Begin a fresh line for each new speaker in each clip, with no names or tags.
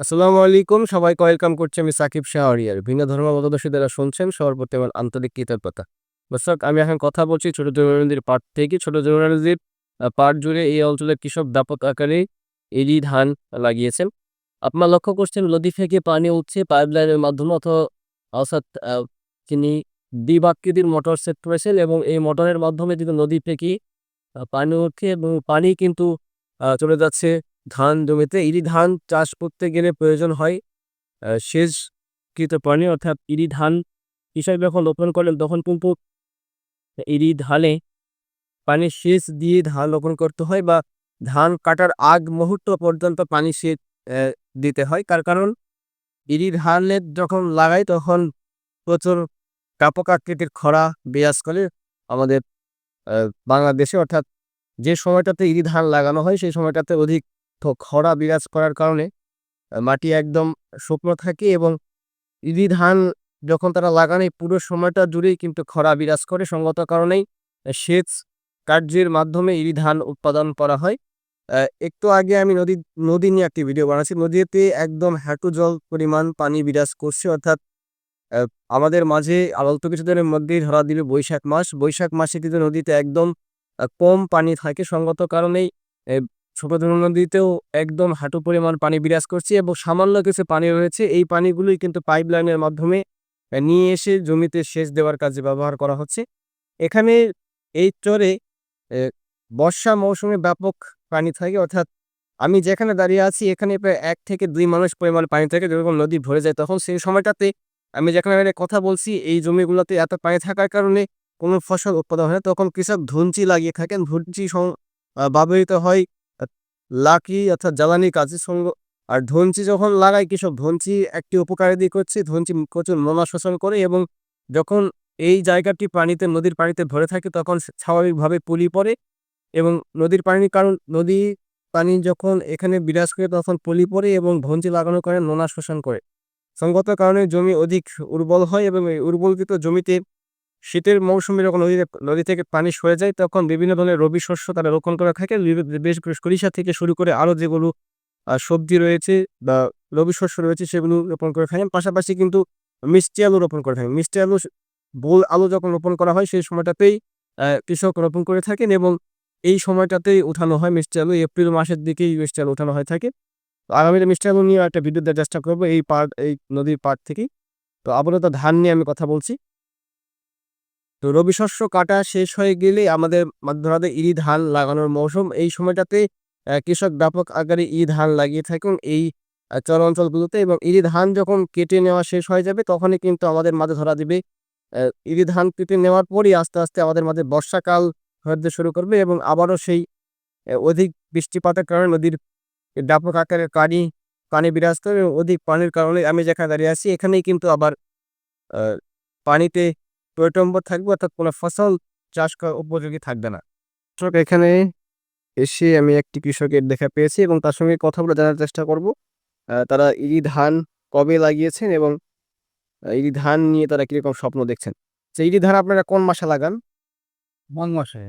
আসসালামু আলাইকুম, সবাইকে ওয়েলকাম করছি আমি সাকিব শাহরিয়ার। ভিন্ন ধর্মমতদর্শী যারা শুনছেন সবার প্রতি আমার আন্তরিক কৃতজ্ঞতা। দর্শক, আমি এখন কথা বলছি ছোট যমুনা পাট থেকে। ছোট নদীর পাট জুড়ে এই অঞ্চলের কৃষক ব্যাপক আকারে এরি ধান লাগিয়েছেন। আপনার লক্ষ্য করছেন, নদী থেকে পানি উঠছে পাইপলাইনের মাধ্যমে অথবা অর্থাৎ তিনি দ্বিবাকৃতির মোটর সেট করেছেন এবং এই মোটরের মাধ্যমে কিন্তু নদী থেকে পানি উঠছে এবং পানি কিন্তু চলে যাচ্ছে ধান জমিতে ইরি ধান চাষ করতে গেলে প্রয়োজন হয় আহ, সেচকৃত পানি অর্থাৎ ইরি ধান কৃষক যখন রোপণ করেন তখন কিন্তু ইরি ধানে পানি সেচ দিয়ে ধান রোপণ করতে হয় বা ধান কাটার আগ মুহূর্ত পর্যন্ত পানি সেচ দিতে হয়। তার কারণ ইরি ধানের যখন লাগাই তখন প্রচুর ব্যাপক আকৃতির খরা বিরাজ করে আমাদের বাংলাদেশে। অর্থাৎ যে সময়টাতে ইরি ধান লাগানো হয় সেই সময়টাতে অধিক খরা বিরাজ করার কারণে মাটি একদম শুকনো থাকে এবং ইরি ধান যখন তারা লাগানো পুরো সময়টা জুড়েই কিন্তু খরা বিরাজ করে। সঙ্গত কারণেই সেচ কার্যের মাধ্যমে ইরি ধান উৎপাদন করা হয়। একটু আগে আমি নদী নদী নিয়ে একটি ভিডিও বানাচ্ছি। নদীতে একদম হাঁটু জল পরিমাণ পানি বিরাজ করছে। অর্থাৎ আমাদের মাঝে অল্প কিছুদিনের মধ্যেই ধরা দিবে বৈশাখ মাস। বৈশাখ মাসে কিন্তু নদীতে একদম কম পানি থাকে। সঙ্গত কারণেই ছোট নদীতেও একদম হাঁটু পরিমাণ পানি বিরাজ করছে এবং সামান্য কিছু পানি রয়েছে। এই পানিগুলোই কিন্তু পাইপ লাইনের মাধ্যমে নিয়ে এসে জমিতে সেচ দেওয়ার কাজে ব্যবহার করা হচ্ছে। এখানে এই চরে বর্ষা মৌসুমে ব্যাপক পানি থাকে। অর্থাৎ আমি যেখানে দাঁড়িয়ে আছি, এখানে প্রায় এক থেকে দুই মানুষ পরিমাণ পানি থাকে। যখন নদী ভরে যায় তখন সেই সময়টাতে আমি যেখানে কথা বলছি, এই জমিগুলোতে এত পানি থাকার কারণে কোনো ফসল উৎপাদন হয় না। তখন কৃষক ধুঞ্চি লাগিয়ে থাকেন। ধুঞ্চি সং- ব্যবহৃত হয় লাকি অর্থাৎ জ্বালানি কাজের সঙ্গে, আর ধনচি যখন লাগায় কৃষক ধনচি একটি উপকারী দিক হচ্ছে ধুঞ্চি প্রচুর নোনা শোষণ করে এবং যখন এই জায়গাটি পানিতে, নদীর পানিতে ভরে থাকে, তখন স্বাভাবিকভাবে পুলি পড়ে এবং নদীর পানি, কারণ নদী পানি যখন এখানে বিরাজ করে, তখন পলি পড়ে এবং ধঞ্চি লাগানোর কারণে নোনা শোষণ করে। সঙ্গত কারণে জমি অধিক উর্বর হয় এবং এই উর্বরকৃত জমিতে শীতের মৌসুমে যখন নদী নদী থেকে পানি সরে যায়, তখন বিভিন্ন ধরনের রবি শস্য তারা রোপণ করে থাকে। বেশ সরিষা থেকে শুরু করে আরও যেগুলো সবজি রয়েছে বা রবি শস্য রয়েছে সেগুলো রোপণ করে থাকেন। পাশাপাশি কিন্তু মিষ্টি আলু রোপণ করে থাকেন। মিষ্টি আলু বোল আলু যখন রোপণ করা হয়, সেই সময়টাতেই কৃষক রোপণ করে থাকেন এবং এই সময়টাতেই উঠানো হয় মিষ্টি আলু। এপ্রিল মাসের দিকেই মিষ্টি আলু উঠানো হয়ে থাকে। আগামীতে মিষ্টি আলু নিয়ে একটা ভিডিও দেওয়ার চেষ্টা করব এই পার্ট এই নদীর পাড় থেকেই। তো আপাতত ধান নিয়ে আমি কথা বলছি। তো রবি শস্য কাটা শেষ হয়ে গেলে আমাদের ধরাতে ইরি ধান লাগানোর মৌসুম। এই সময়টাতে কৃষক ব্যাপক আকারে ই ধান লাগিয়ে থাকেন এই চর অঞ্চলগুলোতে এবং ইরি ধান যখন কেটে নেওয়া শেষ হয়ে যাবে তখনই কিন্তু আমাদের মাঝে ধরা দিবে ইরি ধান কেটে নেওয়ার পরই আস্তে আস্তে আমাদের মাঝে বর্ষাকাল হতে শুরু করবে এবং আবারও সেই অধিক বৃষ্টিপাতের কারণে নদীর ব্যাপক আকারে পানি পানি বিরাজ করে এবং অধিক পানির কারণে আমি যেখানে দাঁড়িয়ে আছি এখানেই কিন্তু আবার পানিতে টৈটম্বর থাকবে অর্থাৎ কোনো ফসল চাষ করা উপযোগী থাকবে না। কৃষক এখানে এসে আমি একটি কৃষকের দেখা পেয়েছি এবং তার সঙ্গে কথা বলে জানার চেষ্টা করব। তারা ইরি ধান কবে লাগিয়েছেন এবং ইরি ধান নিয়ে তারা কীরকম স্বপ্ন দেখছেন? সেই ইরি ধান আপনারা কোন মাসে লাগান?
মন মাসে।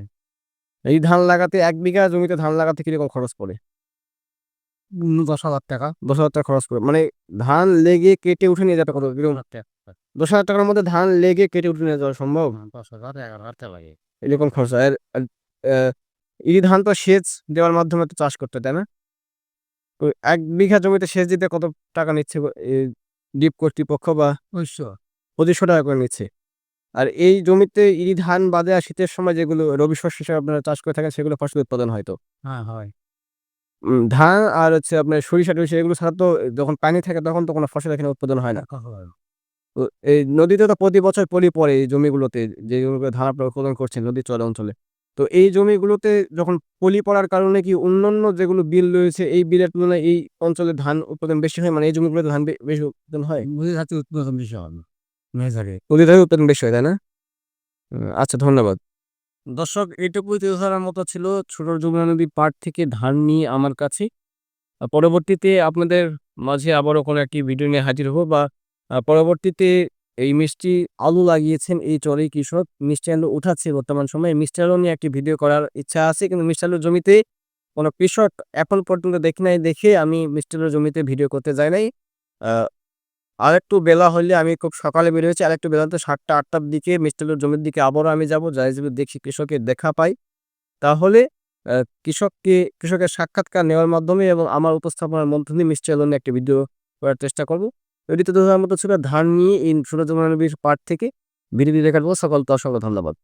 এই ধান লাগাতে এক বিঘা জমিতে ধান লাগাতে কীরকম খরচ পড়ে?
দশ হাজার টাকা।
দশ হাজার টাকা খরচ পড়ে। মানে ধান লেগে কেটে উঠে নিয়ে যাতে কত? কীরকম দশ হাজার টাকার মধ্যে ধান লেগে কেটে উঠে নিয়ে যাওয়া সম্ভব?
দশ হাজার এগারো হাজার টাকা লাগে।
এরকম খরচ? হয়। ইরি ধান তো সেচ দেওয়ার মাধ্যমে তো চাষ করতে তাই না? এক বিঘা জমিতে সেচ দিতে কত টাকা নিচ্ছে এই ডিপ কর্তৃপক্ষ বা পঁচিশশো টাকা করে নিচ্ছে? আর এই জমিতে ইরি ধান বাদে আর শীতের সময় যেগুলো রবি শস্য হিসেবে আপনারা চাষ করে থাকেন সেগুলো ফসল উৎপাদন হয়তো
হ্যাঁ হয়।
উম, ধান আর হচ্ছে আপনার সরিষা টরিষা এগুলো ছাড়া তো যখন পানি থাকে তখন তো কোনো ফসল এখানে উৎপাদন হয় না।
হয়।
তো এই নদীতে তো প্রতি বছর পলি পড়ে এই জমিগুলোতে যে জমিগুলো ধান আপনারা উৎপাদন করছেন নদীর চর অঞ্চলে। তো এই জমিগুলোতে যখন পলি পড়ার কারণে কি অন্যান্য যেগুলো বিল রয়েছে এই বিলের তুলনায় এই অঞ্চলে ধান উৎপাদন বেশি হয়? মানে এই জমিগুলোতে ধান বেশি উৎপাদন হয়?
বুঝে যাচ্ছে উৎপাদন বেশি মেজারে
নদী থেকে উৎপাদন বেশি হয় তাই না? আচ্ছা ধন্যবাদ। দর্শক এইটুকুই তুলে ধরার মতো ছিল ছোট যমুনা নদী পাড় থেকে ধান নিয়ে আমার কাছে। পরবর্তীতে আপনাদের মাঝে আবারও কোনো একটি ভিডিও নিয়ে হাজির হব বা পরবর্তীতে এই মিষ্টি আলু লাগিয়েছেন এই চরে কৃষক। মিষ্টি আলু উঠাচ্ছে বর্তমান সময়ে। মিষ্টি আলু নিয়ে একটি ভিডিও করার ইচ্ছা আছে কিন্তু মিষ্টি আলুর জমিতে কোনো কৃষক এখন পর্যন্ত দেখি নাই দেখে আমি মিষ্টি আলুর জমিতে ভিডিও করতে যাই নাই। আহ, আরেকটু বেলা হলে আমি খুব সকালে বের হয়েছি আরেকটু বেলাতে সাতটা আটটার দিকে মিষ্টিলের জমির দিকে আবারও আমি যাব যাই দেখি কৃষকের দেখা পাই। তাহলে কৃষককে কৃষকের সাক্ষাৎকার নেওয়ার মাধ্যমে এবং আমার উপস্থাপনার মাধ্যমে মিষ্টিলের একটি ভিডিও করার চেষ্টা করব। এটিতে তো মতো ছিল ধান নিয়ে এই ষোলো পাঠ থেকে ভিডিও দেখার পর সকল তো অসংখ্য ধন্যবাদ।